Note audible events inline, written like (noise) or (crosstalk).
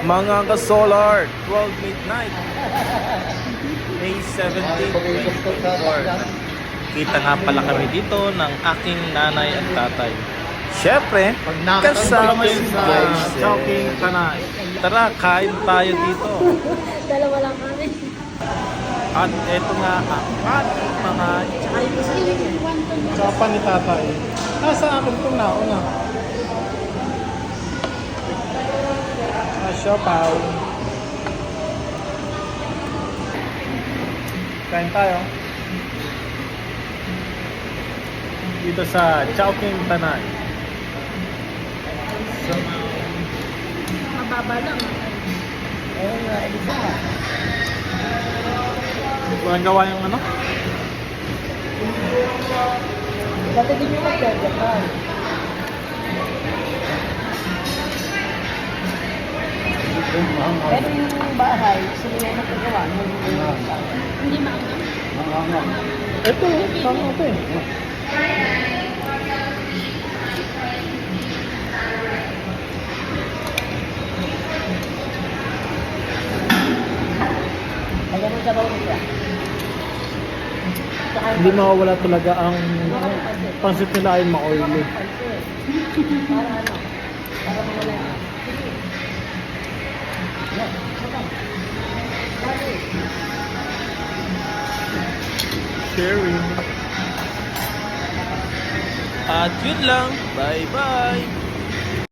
Mga ka-solar, 12 midnight. May 17, 24. Kita nga pala kami dito ng aking nanay at tatay. Siyempre, kasama si guys. Chowking Tanay. Tara, kain tayo dito. (laughs) Dalawa lang kami. At eto nga ang ating mga Tsaka pa ni tatay. Nasa akin itong nauna. Siopaw. Kain tayo. Dito sa Chowking Tanay. Mababa lang. Walang gawa yung ano? Dati din yung magdadapan. Pero yung bahay, sila yung nagagawa. Hindi maangang. Ito, tama ito eh. Ayan ang sabaw yung Hindi mawawala talaga ang pansit. nila ay ma-oily. Para ano? Para mawala Sharing. At yun lang. Bye-bye.